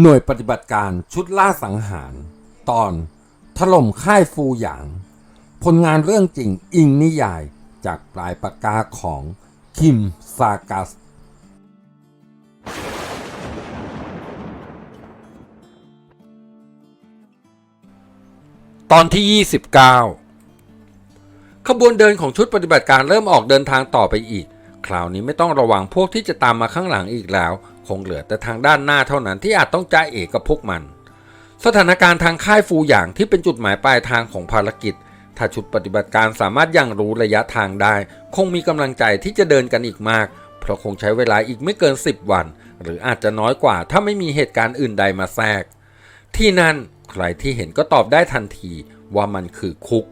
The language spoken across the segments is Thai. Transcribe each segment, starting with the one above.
หน่วยปฏิบัติการชุดล่าสังหาร ตอน ถล่มค่ายฟูหยาง ผลงานเรื่องจริงอิงนิยายจากปลายปากกาของคิมซากัส ตอนที่ 29 ขบวนเดินของชุดปฏิบัติการเริ่มออกเดินทางต่อไปอีก คราวนี้ไม่ต้องระวังพวกที่จะตามมาข้างหลังอีกแล้ว คงเหลือแต่ทางด้านหน้าเท่านั้นที่อาจต้องจ้าเอกกับพวกมัน สถานการณ์ทางค่ายฟูหยางที่เป็นจุดหมายปลายทางของภารกิจ ถ้าชุดปฏิบัติการสามารถยังรู้ระยะทางได้ คงมีกำลังใจที่จะเดินกันอีกมาก เพราะคงใช้เวลาอีกไม่เกิน 10 วัน หรืออาจจะน้อยกว่าถ้าไม่มีเหตุการณ์อื่นใดมาแทรก ที่นั่นใครที่เห็นก็ตอบได้ทันทีว่ามันคือคุก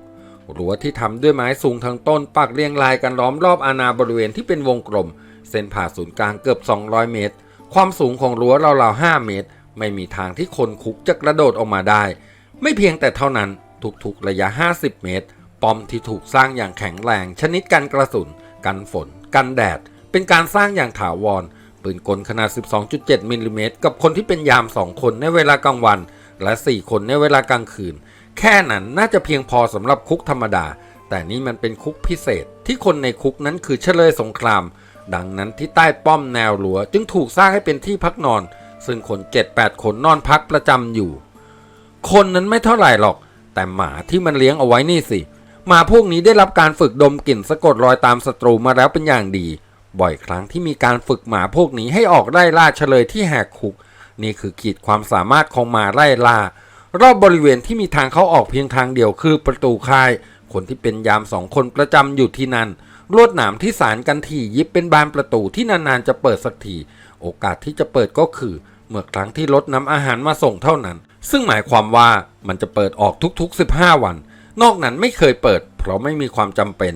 รั้วที่ทำด้วยไม้สูงทั้งต้นปักเรียงรายกันล้อมรอบอาณาบริเวณที่เป็นวงกลม เส้นผ่าศูนย์กลางเกือบ 200 เมตร ความสูงของรั้วราวๆ5เมตร ไม่มีทางที่คนคุกจะกระโดดออกมาได้ ไม่เพียงแต่เท่านั้นทุกๆระยะ 50 เมตร ป้อมที่ถูกสร้างอย่างแข็งแรง ชนิดกันกระสุน กันฝน กันแดด เป็นการสร้างอย่างถาวร ปืนกลขนาด 12.7มิลลิเมตรกับคนที่เป็นยาม 2 คนในเวลากลางวัน และ 4 คนในเวลากลางคืน แค่นั้นน่าจะเพียงพอสำหรับคุกธรรมดา แต่นี่มันเป็นคุกพิเศษที่คนในคุกนั้นคือเฉลยสงคราม ดังนั้นที่ใต้ป้อมแนวรั้วจึงถูกสร้างให้เป็นที่พักนอน ซึ่งคน 7-8 คนนอนพักประจำอยู่ คนนั้นไม่เท่าไหร่หรอก แต่หมาที่มันเลี้ยงเอาไว้นี่สิหมาพวกนี้ได้รับการฝึกดมกลิ่นสะกดรอยตามศัตรูมาแล้วเป็นอย่างดี บ่อยครั้งที่มีการฝึกหมาพวกนี้ให้ออกไล่ล่าเฉลยที่แหกคุก นี่คือขีดความสามารถของหมาไล่ล่ารอบบริเวณที่มีทางเข้าออกเพียงทางเดียวคือประตูค่าย คนที่เป็นยามสองคนประจำอยู่ที่นั่น ลวดหนามที่สารกันที่ยิบเป็นบานประตูที่นานๆจะเปิดสักทีโอกาสที่จะเปิดก็คือ เมื่อครั้งที่รถนำอาหารมาส่งเท่านั้น ซึ่งหมายความว่ามันจะเปิดออกทุกๆ 15 วัน นอกนั้นไม่เคยเปิด เพราะไม่มีความจำเป็น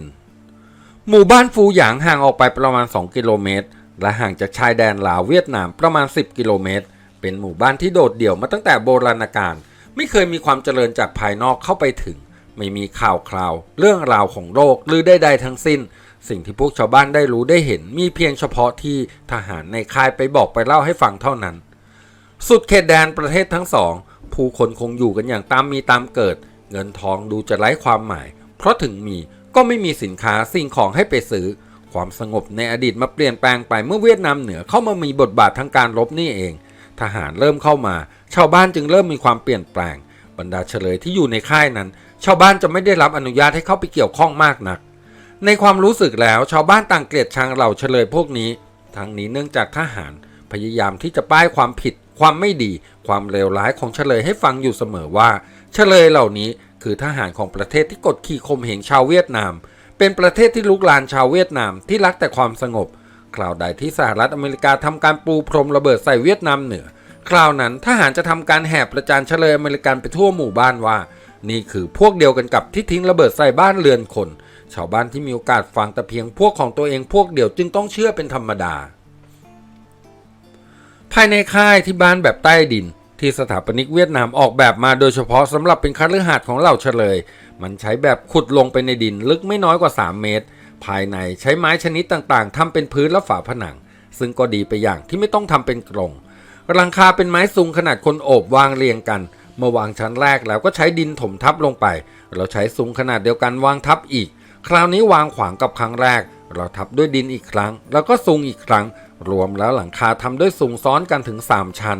หมู่บ้านฟูหยางห่างออกไปประมาณ 2 กิโลเมตร และห่างจากชายแดนลาวเวียดนามประมาณ 10 กิโลเมตร เป็นหมู่บ้านที่โดดเดี่ยวมาตั้งแต่โบราณกาลไม่เคยมีความเจริญจากภายนอกเข้าไปถึง ไม่มีข่าวคราว เรื่องราวของโรคหรือใดๆทั้งสิ้น สิ่งที่พวกชาวบ้านได้รู้ได้เห็นมีเพียงเฉพาะที่ทหารในค่ายไปบอกไปเล่าให้ฟังเท่านั้น สุดเขตแดนประเทศทั้งสอง ผู้คนคงอยู่กันอย่างตามมีตามเกิด เงินทองดูจะไร้ความหมาย เพราะถึงมีก็ไม่มีสินค้าสิ่งของให้ไปซื้อ ความสงบในอดีตมาเปลี่ยนแปลงไปเมื่อเวียดนามเหนือเข้ามามีบทบาททางการรบนี่เอง ทหารเริ่มเข้ามา ชาวบ้านจึงเริ่มมีความเปลี่ยนแปลง บรรดาเฉลยที่อยู่ในค่ายนั้น ชาวบ้านจะไม่ได้รับอนุญาตให้เข้าไปเกี่ยวข้องมากนัก ในความรู้สึกแล้วชาวบ้านต่างเกลียดชังเหล่าเฉลยพวกนี้ ทั้งนี้เนื่องจากทหารพยายามที่จะป้ายความผิด ความไม่ดี ความเลวร้ายของเฉลยให้ฟังอยู่เสมอว่า เฉลยเหล่านี้คือทหารของประเทศที่กดขี่ข่มเหงชาวเวียดนาม เป็นประเทศที่ลุกลานชาวเวียดนามที่รักแต่ความสงบ คราวใดที่สหรัฐอเมริกาทำการปูพรมระเบิดใส่เวียดนามเหนือ คราวนั้นทหารจะทำการแห่ประจานเฉลยอเมริกันไปทั่วหมู่บ้านว่า นี่คือพวกเดียวกันกับที่ทิ้งระเบิดใส่บ้านเรือนคน ชาวบ้านที่มีโอกาสฟังแต่เพียงพวกของตัวเองพวกเดียวจึงต้องเชื่อเป็นธรรมดา ภายในค่ายที่บ้านแบบใต้ดินที่สถาปนิกเวียดนามออกแบบมาโดยเฉพาะสำหรับเป็นคฤหาสน์ของเหล่าเฉลย มันใช้แบบขุดลงไปในดินลึกไม่น้อยกว่า 3 เมตร ภายในใช้ไม้ชนิดต่างๆทำเป็นพื้นและฝาผนัง ซึ่งก็ดีไปอย่างที่ไม่ต้องทำเป็นกรง หลังคาเป็นไม้ซุงขนาดคนโอบวางเรียงกันเมื่อวางชั้นแรกแล้วก็ใช้ดินถมทับลงไป เราใช้ซุงขนาดเดียวกันวางทับอีก คราวนี้วางขวางกับครั้งแรก เราทับด้วยดินอีกครั้ง แล้วก็ซุงอีกครั้ง รวมแล้วหลังคาทำด้วยซุงซ้อนกันถึง 3 ชั้น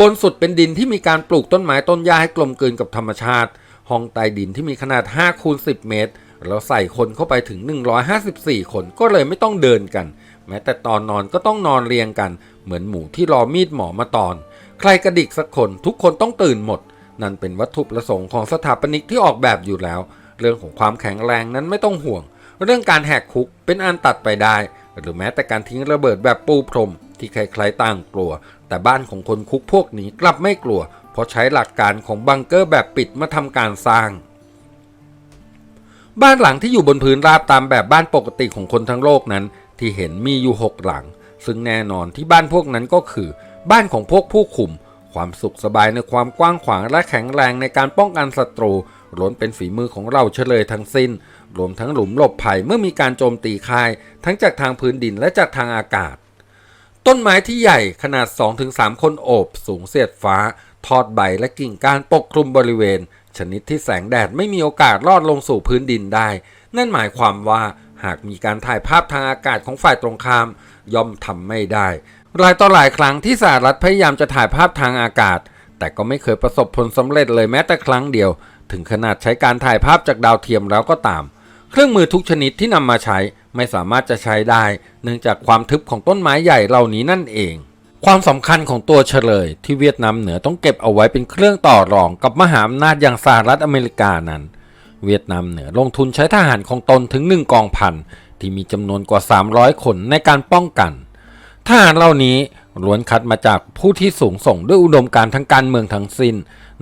บนสุดเป็นดินที่มีการปลูกต้นไม้ต้นหญ้าให้กลมกลืนกับธรรมชาติ ห้องใต้ดินที่มีขนาด5คูณ10 เมตร เราใส่คนเข้าไปถึง 154 คนก็เลยไม่ต้องเดินกัน แม้แต่ตอนนอนก็ต้องนอนเรียงกัน เหมือนหมูที่รอมีดหมอมาตอน ใครกระดิกสักคนทุกคนต้องตื่นหมด นั่นเป็นวัตถุประสงค์ของสถาปนิกที่ออกแบบอยู่แล้ว เรื่องของความแข็งแรงนั้นไม่ต้องห่วง เรื่องการแหกคุกเป็นอันตัดไปได้ หรือแม้แต่การทิ้งระเบิดแบบปูพรม ที่ใครๆต่างกลัว แต่บ้านของคนคุกพวกนี้กลับไม่กลัว เพราะใช้หลักการของบังเกอร์แบบปิดมาทำการสร้าง บ้านหลังที่อยู่บนพื้นราบตามแบบบ้านปกติของคนทั้งโลกนั้น ที่เห็นมีอยู่หกหลัง ซึ่งแน่นอนที่บ้านพวกนั้นก็คือ บ้านของพวกผู้คุม ความสุขสบายในความกว้างขวางและแข็งแรงในการป้องกันศัตรูล้วนเป็นฝีมือของเราเฉลยทั้งสิ้น รวมทั้งหลุมหลบภัยเมื่อมีการโจมตีค่าย ทั้งจากทางพื้นดินและจากทางอากาศ ต้นไม้ที่ใหญ่ขนาด 2-3 คนโอบ สูงเสียดฟ้า ทอดใบและกิ่งก้านปกคลุมบริเวณ ชนิดที่แสงแดดไม่มีโอกาสลอดลงสู่พื้นดินได้ นั่นหมายความว่าหากมีการถ่ายภาพทางอากาศของฝ่ายตรงข้าม ย่อมทำไม่ได้ หลายต่อหลายครั้งที่สหรัฐพยายามจะถ่ายภาพทางอากาศ แต่ก็ไม่เคยประสบผลสำเร็จเลยแม้แต่ครั้งเดียว ถึงขนาดใช้การถ่ายภาพจากดาวเทียมแล้วก็ตาม เครื่องมือทุกชนิดที่นำมาใช้ไม่สามารถจะใช้ได้ เนื่องจากความทึบของต้นไม้ใหญ่เหล่านี้นั่นเอง ความสำคัญของตัวเฉลยที่เวียดนามเหนือต้องเก็บเอาไว้เป็นเครื่องต่อรองกับมหาอำนาจอย่างสหรัฐอเมริกานั้น เวียดนามเหนือลงทุนใช้ทหารของตนถึงหนึ่งกองพันที่มีจำนวนกว่า 300 คนในการป้องกันทหารเหล่านี้ล้วนคัดมาจากผู้ที่สูงส่งด้วยอุดมการณ์ทางการเมืองทั้งสิ้น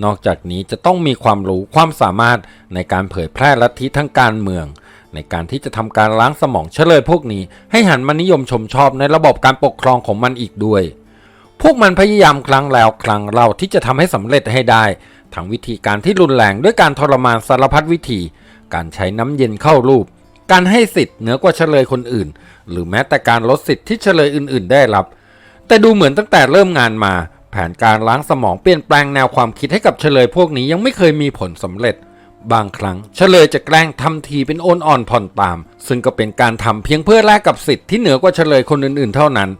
นอกจากนี้จะต้องมีความรู้ความสามารถในการเผยแพร่ลัทธิทางการเมือง ในการที่จะทำการล้างสมองเฉลยพวกนี้ ให้หันมานิยมชมชอบในระบบการปกครองของมันอีกด้วย วกมันพยายามครั้งแล้วครั้งเล่าที่จะทำให้สำเร็จให้ได้ ทั้งวิธีการที่รุนแรงด้วยการทรมานสารพัดวิธี การใช้น้ำเย็นเข้ารูป การให้สิทธิ์เหนือกว่าเฉลยคนอื่น หรือแม้แต่การลดสิทธิ์ที่เฉลยอื่น ๆ ได้รับ แต่ดูเหมือนตั้งแต่เริ่มงานมา แผนการล้างสมองเปลี่ยนแปลงแนวความคิดให้กับเฉลยพวกนี้ยังไม่เคยมีผลสำเร็จบางครั้งเฉลยจะแกล้งทำทีเป็นโอนอ่อนผ่อนตาม ซึ่งก็เป็นการทำเพียงเพื่อแลกกับสิทธิ์ที่เหนือกว่าเฉลยคนอื่นๆ เท่านั้น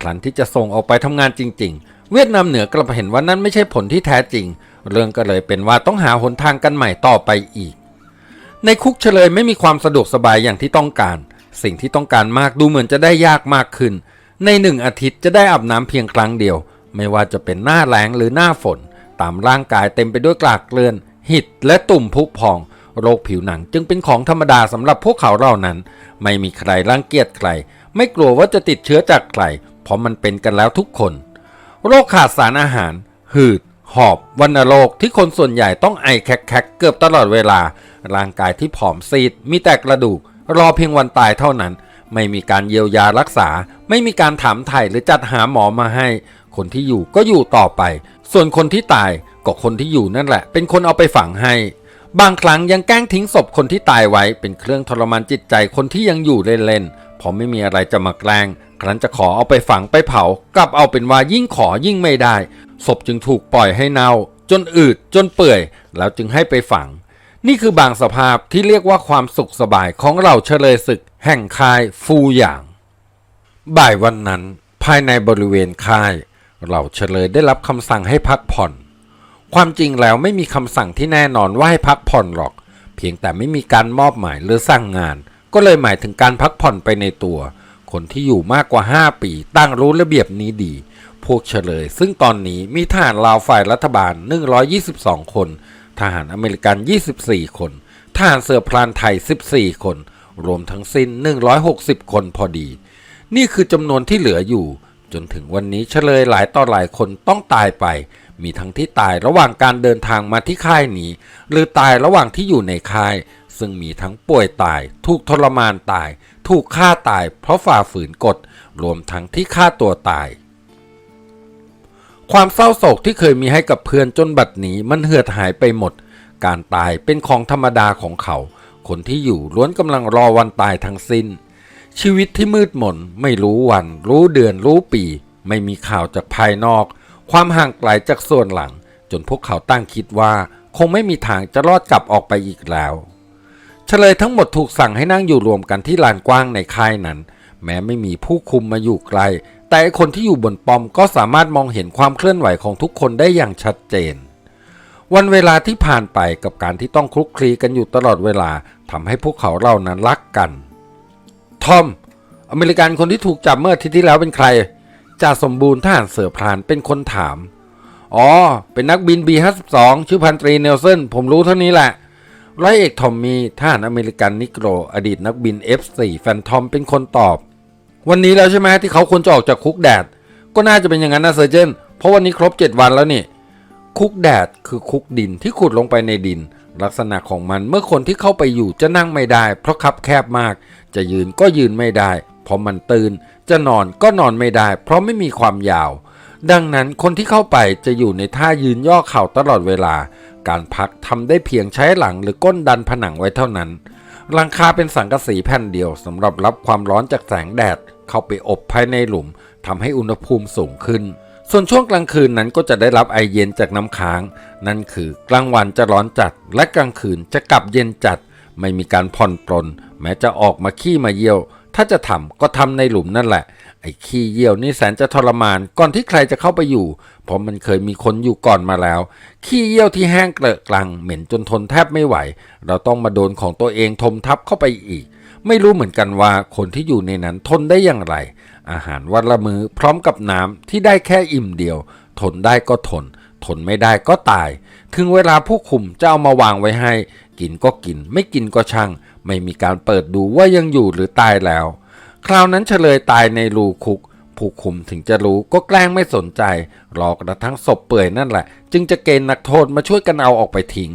ครั้นที่จะส่งออกไปทำงานจริง ๆ เวียดนามเหนือกลับเห็นว่านั่นไม่ใช่ผลที่แท้จริง เรื่องก็เลยเป็นว่าต้องหาหนทางกันใหม่ต่อไปอีก ในคุกเฉลยไม่มีความสะดวกสบายอย่างที่ต้องการ สิ่งที่ต้องการมากดูเหมือนจะได้ยากมากขึ้น ในหนึ่งอาทิตย์จะได้อาบน้ำเพียงครั้งเดียว ไม่ว่าจะเป็นหน้าแล้งหรือหน้าฝน ตามร่างกายเต็มไปด้วยกลากเกลื่อน หิดและตุ่มพุพองโรคผิวหนังจึงเป็นของธรรมดาสำหรับพวกเขาเหล่านั้น ไม่มีใครรังเกียจใคร ไม่กลัวว่าจะติดเชื้อจากใคร เพราะมันเป็นกันแล้วทุกคน โรคขาดสารอาหาร หืด หอบวัณโรคที่คนส่วนใหญ่ต้องไอแคกๆเกือบตลอดเวลา ร่างกายที่ผอมซีด มีแต่กระดูก รอเพียงวันตายเท่านั้น ไม่มีการเยียวยารักษา ไม่มีการถามไถ่หรือจัดหาหมอมาให้ คนที่อยู่ก็อยู่ต่อไป ส่วนคนที่ตายก็คนที่อยู่นั่นแหละ เป็นคนเอาไปฝังให้บางครั้งยังแกล้งทิ้งศพคนที่ตายไว้เป็นเครื่องทรมานจิตใจคนที่ยังอยู่เล่นๆเพราะไม่มีอะไรจะมาแกล้ง ครั้นจะขอเอาไปฝังไปเผากลับเอาเป็นว่ายิ่งขอยิ่งไม่ได้ ศพจึงถูกปล่อยให้เน่า จนอืดจนเปื่อย แล้วจึงให้ไปฝัง นี่คือบางสภาพที่เรียกว่าความสุขสบายของเราเฉลยศึก แห่งค่ายฟูหยาง บ่ายวันนั้น ภายในบริเวณค่าย เราเฉลยได้รับคำสั่งให้พักผ่อน ความจริงแล้วไม่มีคำสั่งที่แน่นอนว่าให้พักผ่อนหรอก เพียงแต่ไม่มีการมอบหมายหรือสั่งงาน ก็เลยหมายถึงการพักผ่อนไปในตัว คนที่อยู่มากกว่า 5 ปีตั้งรู้ระเบียบนี้ดี พวกเฉลย ซึ่งตอนนี้มีทหารลาวฝ่ายรัฐบาล 122 คน ทหารอเมริกัน 24 คน ทหารเสือพรานไทย 14 คน รวมทั้งสิ้น 160 คนพอดี นี่คือจำนวนที่เหลืออยู่ จนถึงวันนี้เฉลยหลายต่อหลายคนต้องตายไป มีทั้งที่ตายระหว่างการเดินทางมาที่ค่ายนี้ หรือตายระหว่างที่อยู่ในค่าย ซึ่งมีทั้งป่วยตาย ถูกทรมานตาย ถูกฆ่าตาย เพราะฝ่าฝืนกฎ รวมทั้งที่ฆ่าตัวตาย ความเศร้าโศกที่เคยมีให้กับเพื่อนจนบัดนี้มันเหือดหายไปหมด การตายเป็นของธรรมดาของเขา คนที่อยู่ล้วนกำลังรอวันตายทั้งสิ้น ชีวิตที่มืดมนไม่รู้วัน รู้เดือนรู้ปี ไม่มีข่าวจากภายนอก ความห่างไกลจากส่วนหลัง จนพวกเขาตั้งคิดว่าคงไม่มีทางจะรอดกลับออกไปอีกแล้ว เฉลยทั้งหมดถูกสั่งให้นั่งอยู่รวมกันที่ลานกว้างในค่ายนั้น แม้ไม่มีผู้คุมมาอยู่ไกล แต่คนที่อยู่บนป้อมก็สามารถมองเห็นความเคลื่อนไหวของทุกคนได้อย่างชัดเจน วันเวลาที่ผ่านไปกับการที่ต้องคลุกคลีกันอยู่ตลอดเวลาทำให้พวกเขาเหล่านั้นรักกัน ทอม อเมริกันคนที่ถูกจับเมื่ออาทิตย์ที่แล้วเป็นใครจ่าสมบูรณ์ทหารเสือพรานเป็นคนถาม อ๋อ เป็นนักบิน B52 ชื่อพันตรีเนลสันผมรู้เท่านี้แหละ ร้อยเอกทอมมี่ทหารอเมริกันนิโกรอดีตนักบิน F4 แฟนทอมเป็นคนตอบ วันนี้แล้วใช่ไหมที่เขาควรจะออกจากคุกแดด ก็น่าจะเป็นอย่างนั้นนะเซอร์เจนเพราะวันนี้ครบ 7 วันแล้วนี่ คุกแดดคือคุกดินที่ขุดลงไปในดิน ลักษณะของมันเมื่อคนที่เข้าไปอยู่จะนั่งไม่ได้ เพราะคับแคบมาก จะยืนก็ยืนไม่ได้ เพราะมันตื่นจะนอนก็นอนไม่ได้ เพราะไม่มีความยาว ดังนั้นคนที่เข้าไปจะอยู่ในท่ายืนย่อเข่าตลอดเวลา การพักทำได้เพียงใช้หลังหรือก้นดันผนังไว้เท่านั้น หลังคาเป็นสังกะสีแผ่นเดียวสำหรับรับความร้อนจากแสงแดด เข้าไปอบภายในหลุมทำให้อุณหภูมิสูงขึ้น ส่วนช่วงกลางคืนนั้นก็จะได้รับไอเย็นจากน้ำค้าง นั่นคือกลางวันจะร้อนจัด และกลางคืนจะกลับเย็นจัด ไม่มีการผ่อนปลนแม้จะออกมาขี้มาเยี่ยว ถ้าจะทำก็ทำในหลุมนั่นแหละ ไอ้ขี้เยี่ยวนี่แสนจะทรมานก่อนที่ใครจะเข้าไปอยู่ เพราะมันเคยมีคนอยู่ก่อนมาแล้ว ขี้เยี่ยวที่แห้งเกลอะกลัง เหม็นจนทนแทบไม่ไหว เราต้องมาโดนของตัวเองทมทับเข้าไปอีก ไม่รู้เหมือนกันว่าคนที่อยู่ในนั้นทนได้อย่างไร อาหารวันละมือพร้อมกับน้ำที่ได้แค่อิ่มเดียว ทนได้ก็ทน ทนไม่ได้ก็ตาย ถึงเวลาผู้คุมจะเอามาวางไว้ให้ กินก็กิน ไม่กินก็ช่าง ไม่มีการเปิดดูว่ายังอยู่หรือตายแล้ว คราวนั้นเฉลยตายในรูคุก ผู้คุมถึงจะรู้ก็แกล้งไม่สนใจ รอกระทั่งศพเปื่อยนั่นแหละ จึงจะเกณฑ์นักโทษมาช่วยกันเอาออกไปทิ้ง